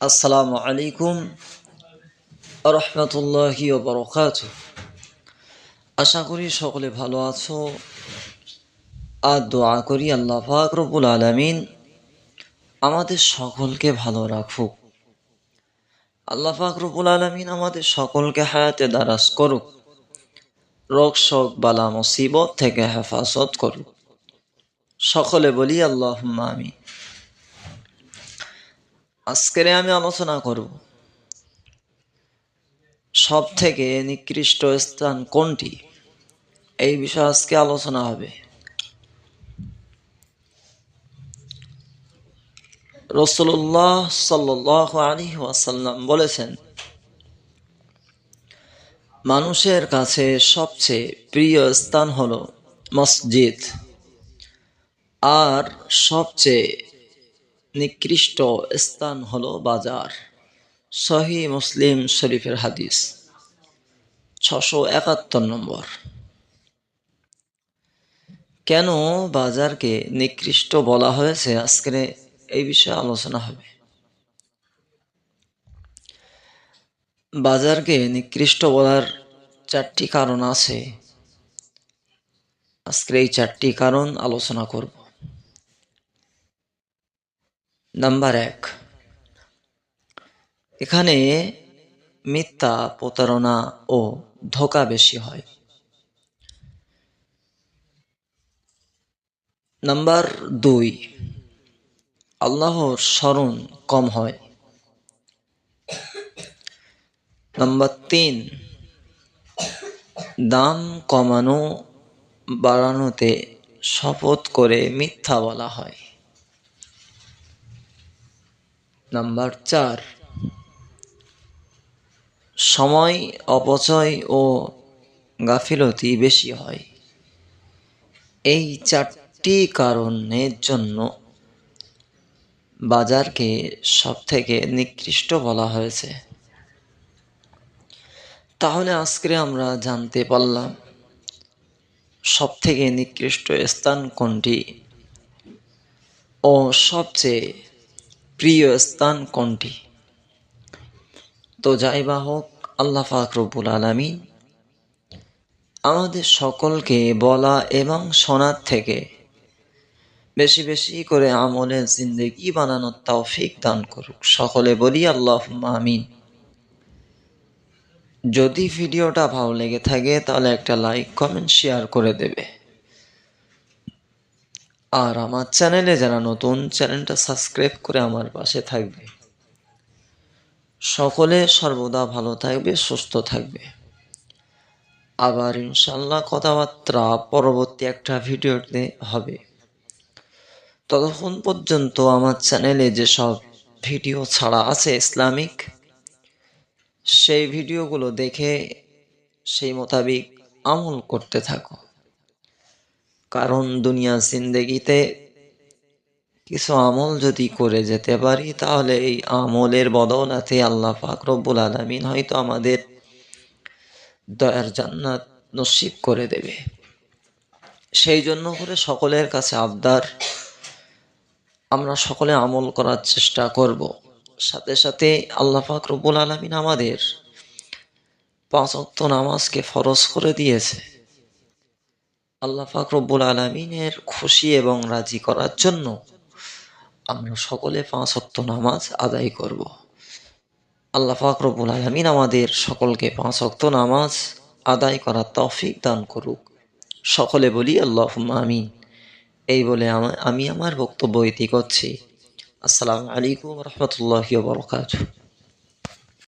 আসসালামু আলাইকুম রহমতুল্লাহি বরকাত আশা করি সকলে ভালো আছো। আর দোয়া করি আল্লাহ পাক রব্বুল আলমিন আমাদের সকলকে ভালো রাখুক। আল্লাহ পাক রব্বুল আলমিন আমাদের সকলকে হায়াতে দারাজ করুক। রোগ শোক, বালা মুসিবত থেকে হেফাজত করুক। সকলে বলি আল্লাহ আমি আজকের আমি আলোচনা করব। সব থেকে নিকৃষ্ট স্থান কোনটি? এই বিষয়ে আজকে আলোচনা হবে। রসুল্লাহ সাল্লাহ আলী ওয়াসাল্লাম বলেছেন, মানুষের কাছে সবচেয়ে প্রিয় স্থান হল মসজিদ। আর সবচেয়ে নিকৃষ্ট স্থান হলো বাজার। সহি মুসলিম শরীফের হাদিস, ছশো একাত্তর নম্বর। কেন বাজারকে নিকৃষ্ট বলা হয়েছে? আজকে এই বিষয়ে আলোচনা হবে। বাজারকে নিকৃষ্ট বলার চারটি কারণ আছে। আজকে এই চারটি কারণ আলোচনা করব। নাম্বার এক। এখানে মিথ্যা, প্রতারণা ও ধোকা বেশি হয়। নাম্বার দুই, আল্লাহর স্মরণ কম হয়। নাম্বার তিন, দাম কমানো, বাড়ানোতে শপথ করে মিথ্যা বলা হয়। নাম্বার চার. সময়, অপচয় ও গাফিলতি বেশি হয়। এই চারটি কারণের জন্য বাজারকে সব থেকে নিকৃষ্ট বলা হয়েছে। তাহলে আজকে আমরা জানতে পারলাম সব থেকে নিকৃষ্ট স্থান কোনটি ও সবচেয়ে প্রিয় স্থান কোনটি? তো যাই বা হোক, আল্লাহ ফাকরবুল আলমী আমাদের সকলকে বলা এবং শোনার থেকে বেশি বেশি করে আমলের জিন্দগি বানানোর তৌফিক দান করুক। সকলে বলি আল্লাহ আমিন। যদি ভিডিওটা ভালো লেগে থাকে, তাহলে একটা লাইক, কমেন্ট, শেয়ার করে দেবে। আর আমার চ্যানেলে যারা নতুন, চ্যানেলটা সাবস্ক্রাইব করে আমার পাশে থাকবে। সকলে সর্বদা ভালো থাকবে, সুস্থ থাকবে। আবার ইনশাল্লাহ কথাবার্তা পরবর্তী একটা ভিডিওতে হবে। ততক্ষণ পর্যন্ত আমার চ্যানেলে যেসব ভিডিও ছাড়া আছে ইসলামিক, সেই ভিডিওগুলো দেখে সেই মোতাবিক আমল করতে থাকো। কারণ দুনিয়া জিন্দেগিতে কিছু আমল যদি করে যেতে পারি, তাহলে এই আমলের বদলাতে আল্লাহ পাক রব্বুল আলমিন হয়তো আমাদের দয়ার জান্নাত নসিব করে দেবে। সেই জন্য করে সকলের কাছে আবদার, আমরা সকলে আমল করার চেষ্টা করব। সাথে সাথে আল্লাহ পাক রব্বুল আলমিন আমাদের পাঁচ অক্ত নামাজকে ফরজ করে দিয়েছে। আল্লাহ ফাকরবুল আলমিনের খুশি এবং রাজি করার জন্য আমরা সকলে পাঁচ অক্ত নামাজ আদায় করব। আল্লাহ ফাকরবুল আলমিন আমাদের সকলকে পাঁচ অক্ত নামাজ আদায় করার তৌফিক দান করুক। সকলে বলি আল্লাহ আমিন। এই বলে আমি আমার বক্তব্য ইতি করছি। আসসালামু আলাইকুম রহমতুল্লাহ বরকাত